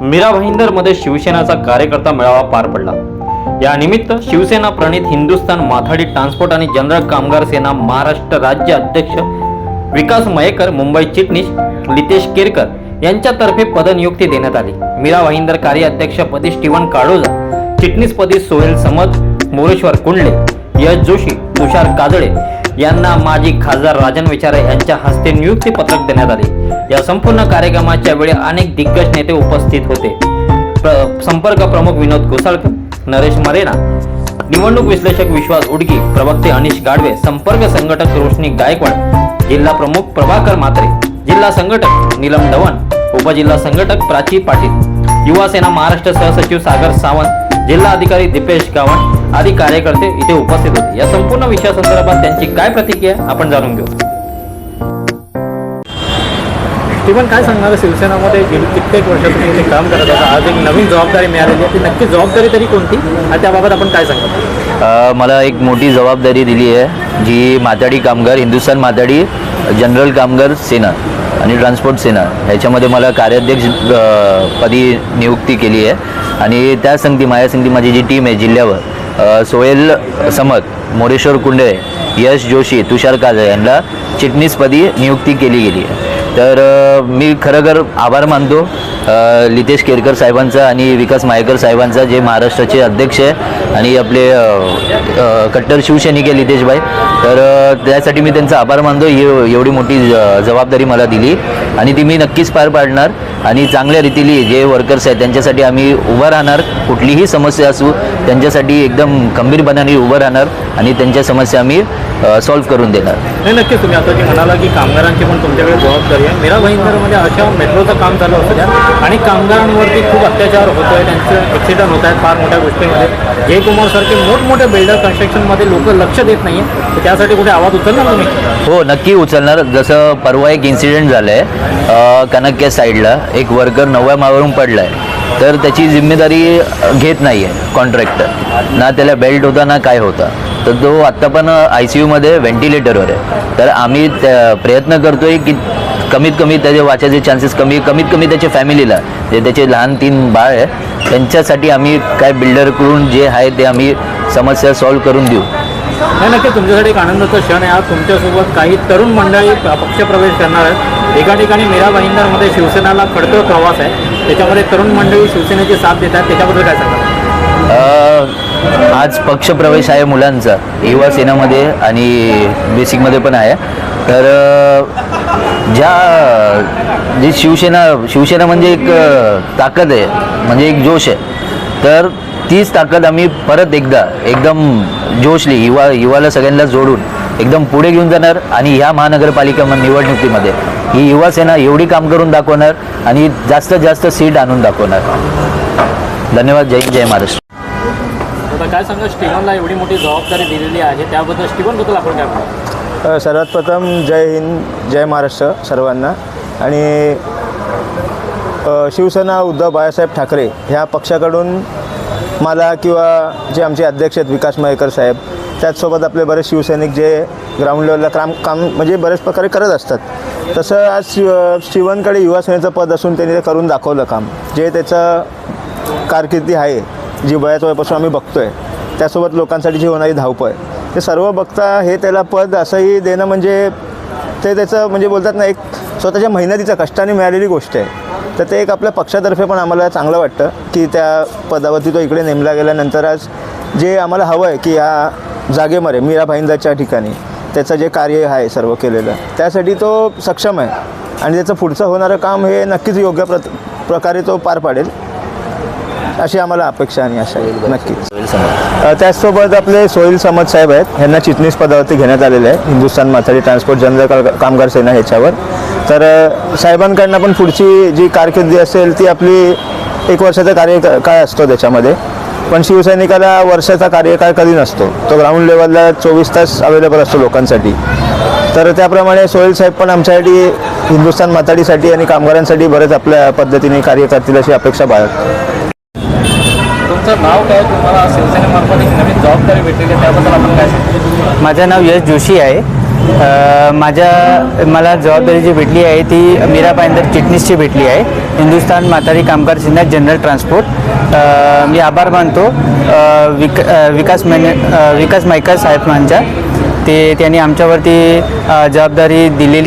मीरा भाईंदरमध्ये शिवसेनाचा कार्यकर्ता मेळावा पार पडला. या निमित्त शिवसेना प्रणित हिंदुस्थान माथाडी ट्रान्सपोर्ट आणि जनरल कामगार सेना महाराष्ट्र राज्य अध्यक्ष विकास मयेकर मुंबई चिटणीस लितेश केरकर यांच्यातर्फे पदनियुक्ती देण्यात आली. मीरा भाईंदर कार्याध्यक्षपदी स्टीवन काडोजा चिटणीसपदी सोहेल समद मोरेश्वर कुंडले यश जोशी तुषार काजळे यांना माजी खासदार राजन विचारे यांच्या हस्ते नियुक्ती पत्रक देण्यात आले. या संपूर्ण कार्यक्रमाच्या वेळी अनेक दिग्गज नेते उपस्थित होते. प्र- संपर्क प्रमुख विनोद घोसाळकर नरेश मरेना निवडणूक विश्लेषक विश्वास उडगी प्रवक्ते अनिश गाडवे संपर्क संघटक रोशनी गायकवाड जिल्हा प्रमुख प्रभाकर म्हात्रे जिल्हा संघटक नीलम धवन उपजिल्हा संघटक प्राची पाटील युवा सेना महाराष्ट्र सहसचिव सागर सावंत जिल्हा अधिकारी दीपेश गावण आदी कार्यकर्ते इथे उपस्थित होते. या संपूर्ण विषयासंदर्भात त्यांची काय प्रतिक्रिया आपण जाणून घेऊ. स्टीवन काय सांगणार शिवसेनामध्ये गेली कित्येक वर्ष तुम्ही इथे काम करत होता. आज एक नवीन जबाबदारी मिळालेली आहे. ती नक्की जबाबदारी तरी कोणती? आणि त्याबाबत आपण काय सांगतो मला एक मोठी जबाबदारी दिली आहे जी माथाडी कामगार हिंदुस्थान माथाडी जनरल कामगार सेना. आणि ट्रान्सपोर्ट सेना ह्याच्यामध्ये मला कार्याध्यक्ष पदी नियुक्ती केली आहे. आणि त्या संगती माझ्या संगती माझी जी टीम आहे जिल्ह्यावर सोहेल समत मोरेश्वर कुंडे यश जोशी तुषार काजळे यांना चिटणीसपदी नियुक्ती केली गेली आहे. तर मी खरोखर आभार मानतो. लितेश केरकर साहेबांचा आणि विकास मायकर साहेबांचा जे महाराष्ट्राचे अध्यक्ष आहे आणि आपले कट्टर शिवसैनिक आहे लितेशभाई तर त्यासाठी मी त्यांचा आभार मानतो. ही एवढी मोठी जबाबदारी मला दिली आणि ती मी नक्कीच पार पाडणार आणि चांगल्या रीतीने जे वर्कर्स आहेत त्यांच्यासाठी आम्ही उभं राहणार. कुठलीही समस्या असू त्यांच्यासाठी एकदम खंबीरपणाने उभं राहणार आणि त्यांच्या समस्या आम्ही सॉल्व्ह करून देणार. नाही नक्कीच. तुम्ही आता जे म्हणाला की कामगारांची पण तुमच्याकडे जबाबदारी आहे. मीरा भाईंदरमध्ये अशा मेट्रोचं काम चालू असतं आणि कामगारांवरती खूप अत्याचार होतो आहे त्यांचं ॲक्सिडेंट होत आहेत फार मोठ्या गोष्टींमध्ये. जयकुमारसारखे मोठमोठे बिल्डर कन्स्ट्रक्शनमध्ये लोक लक्ष देत नाही तर त्यासाठी कुठे आवाज उचलणार तुम्ही? हो नक्की उचलणार. जसं परवा एक इन्सिडेंट झालं आहे कनक्या साईडला एक वर्कर नवव्या माळवरून पडला आहे तर त्याची जिम्मेदारी घेत नाही आहे कॉन्ट्रॅक्टर ना त्याला बेल्ट होता ना काय होता. तर तो आत्ता पण आय सी यूमध्ये व्हेंटिलेटरवर आहे. तर आम्ही प्रयत्न करतो आहे की कमीत कमी त्याचे वाचायचे चान्सेस कमी कमीत कमी त्याच्या फॅमिलीला. जे त्याचे लहान तीन बाळ आहे त्यांच्यासाठी आम्ही काय बिल्डरकडून जे आहे ते आम्ही समस्या सॉल्व्ह करून देऊ. नाही नक्की तुमच्यासाठी एक आनंदाचा क्षण आहे. आज तुमच्यासोबत काही तरुण मंडळी पक्षप्रवेश करणार आहेत. एका ठिकाणी मीरा भाईंदरमध्ये शिवसेनाला खडतर प्रवास आहे. त्याच्यामध्ये तरुण मंडळी शिवसेनेची साथ देतात त्याच्याबद्दल काय सांगाल? अ, आज पक्षप्रवेश आहे मुलांचा. युवा सेनामध्ये आणि बेसिकमध्ये पण आहे. तर ज्या जी शिवसेना शिवसेना म्हणजे एक ताकद आहे म्हणजे एक जोश आहे. तर तीच ताकद आम्ही परत एकदा एकदम जोशली युवा युवाला सगळ्यांना जोडून एकदम पुढे घेऊन जाणार आणि ह्या महानगरपालिका निवडणुकीमध्ये ही युवा सेना एवढी काम करून दाखवणार आणि जास्तीत जास्त सीट आणून दाखवणार. धन्यवाद जय जय महाराष्ट्र. काय सांगा स्टीवनला एवढी मोठी जबाबदारी दिलेली आहे त्याबद्दल स्टीवनबद्दल आपण काय सर्वात प्रथम जय हिंद जय महाराष्ट्र सर्वांना. आणि शिवसेना उद्धव बाळासाहेब ठाकरे ह्या पक्षाकडून मला किंवा जे आमचे अध्यक्ष आहेत विकास मयेकर साहेब त्याचसोबत आपले बरेच शिवसैनिक जे ग्राउंड लेवलला काम काम म्हणजे बऱ्याच प्रकारे करत असतात. तसं आज शिव शिवनकडे युवा सेनेचं पद असून त्यांनी ते करून दाखवलं काम. जे त्याचं कारकिर्दी आहे जी बऱ्याच वेळापासून आम्ही बघतो आहे त्यासोबत लोकांसाठी जी होणारी धावपळ ते सर्व बघता हे त्याला पद असंही देणं म्हणजे ते त्याचं म्हणजे बोलतात ना एक स्वतःच्या मेहनतीच्या कष्टाने मिळालेली गोष्ट आहे. तर ते एक आपल्या पक्षातर्फे पण आम्हाला चांगलं वाटतं की त्या पदावरती तो इकडे नेमला गेल्यानंतर आज जे आम्हाला हवं आहे की या जागेमध्ये मीरा भाईंदाच्या ठिकाणी त्याचं जे कार्य आहे सर्व केलेलं त्यासाठी तो सक्षम आहे. आणि त्याचं पुढचं होणारं काम हे नक्कीच योग्य प्र प्रकारे तो पार पाडेल अशी आम्हाला अपेक्षा आणि आशा येईल नक्कीच. त्याचसोबत आपले सोहेल समद साहेब आहेत. ह्यांना चिटणीस पदावरती घेण्यात आलेले आहे. हिंदुस्थान माथाडी ट्रान्सपोर्ट जनरल कामगार सेना ह्याच्यावर. तर साहेबांकडनं पण पुढची जी कारकिर्दी असेल ती आपली एक वर्षाचा कार्यकाळ असतो त्याच्यामध्ये. पण शिवसैनिकाला वर्षाचा कार्यकाळ कधी नसतो. तो ग्राउंड लेवलला चोवीस तास अवेलेबल असतो लोकांसाठी. तर त्याप्रमाणे सोहेल साहेब पण आमच्यासाठी हिंदुस्थान माथाडीसाठी आणि कामगारांसाठी बरेच आपल्या पद्धतीने कार्य करतील अशी अपेक्षा बाळगतो तुमचं नाव काय? तुम्हाला शिवसेनेमार्फत एक नवीन जबाबदारी भेटलेली आहे त्याबद्दल आपण काय सांगतो माझं नाव यश जोशी आहे. माझ्या मला जबाबदारी जी भेटली आहे ती मीरा पायंदर चिटणीसची भेटली आहे. हिंदुस्थान म्हातारी कामगार सेना जनरल ट्रान्सपोर्ट. मी आभार मानतो. विक विकास मॅने विकास मायकर साहेबांच्या ते त्यांनी आमच्यावरती जबाबदारी दिलेली